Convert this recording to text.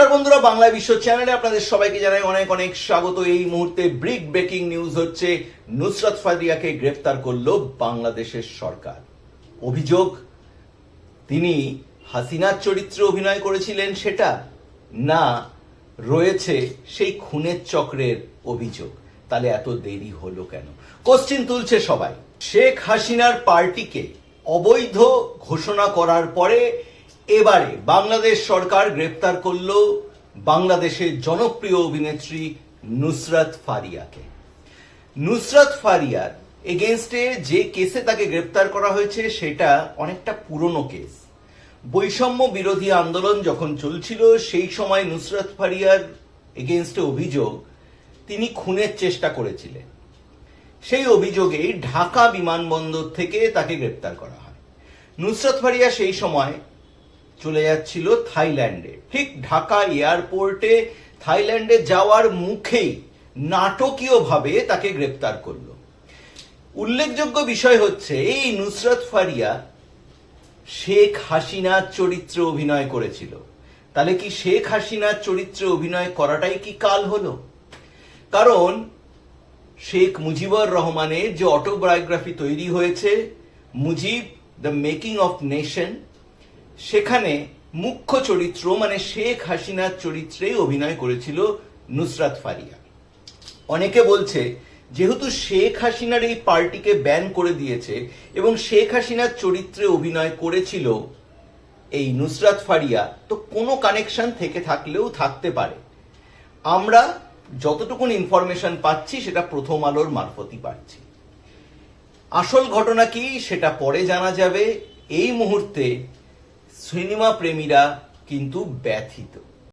নমস্কার বন্ধুরা, বাংলা বিশ্ব চ্যানেলে আপনাদের সবাইকে জানাই অনেক অনেক স্বাগত। এই মুহূর্তে ব্রিক, ব্রেকিং নিউজ হচ্ছে, নুসরাত ফাদিয়াকে গ্রেফতার করল বাংলাদেশের সরকার। অভিযোগ, তিনি হাসিনার চরিত্রে অভিনয় করেছিলেন সেটা না, রয়েছে সেই খুনের চক্রের অভিযোগ। তাহলে এত দেরি হলো কেন? কোশ্চিন তুলছে সবাই। শেখ হাসিনার পার্টিকে অবৈধ ঘোষণা করার পরে এবারে বাংলাদেশ সরকার গ্রেপ্তার করল বাংলাদেশের জনপ্রিয় অভিনেত্রী নুসরাত ফারিয়াকে। নুসরাত ফারিয়ার এগেনস্টে যে কেসে তাকে গ্রেপ্তার করা হয়েছে সেটা অনেকটা পুরনো কেস। বৈষম্য বিরোধী আন্দোলন যখন চলছিল, সেই সময় নুসরাত ফারিয়ার এগেনস্টে অভিযোগ তিনি খুনের চেষ্টা করেছিলেন। সেই অভিযোগেই ঢাকা বিমানবন্দর থেকে তাকে গ্রেপ্তার করা হয়। নুসরাত ফারিয়া সেই সময় চলে যাচ্ছিল থাইল্যান্ডে। ঠিক ঢাকা এয়ারপোর্টে থাইল্যান্ডে যাওয়ার মুখেই নাটকীয়ভাবে তাকে গ্রেপ্তার করল। উল্লেখযোগ্য বিষয় হচ্ছে, এই নুসরাত ফারিয়া শেখ হাসিনার চরিত্রে অভিনয় করেছিল। তাহলে কি শেখ হাসিনার চরিত্রে অভিনয় করাটাই কি কাল হলো? কারণ শেখ মুজিবুর রহমানের যে অটোবায়োগ্রাফি তৈরি হয়েছে, Mujib the making of nation সেখানে মুখ্য চরিত্র মানে শেখ হাসিনার চরিত্রেই অভিনয় করেছিল নুসরাত ফারিয়া। অনেকে বলছে, যেহেতু শেখ হাসিনার এই পার্টিকে ব্যান করে দিয়েছে এবং শেখ হাসিনার চরিত্রে অভিনয় করেছিল এই নুসরাত ফারিয়া, তো কোনো কানেকশন থেকে থাকলেও থাকতে পারে। আমরা যতটুকুন ইনফরমেশন পাচ্ছি, সেটা প্রথম আলোর মারফতই পাচ্ছি। আসল ঘটনা কি, সেটা পরে জানা যাবে। এই মুহূর্তে সিনেমা প্রেমীরা কিন্তু ব্যথিত।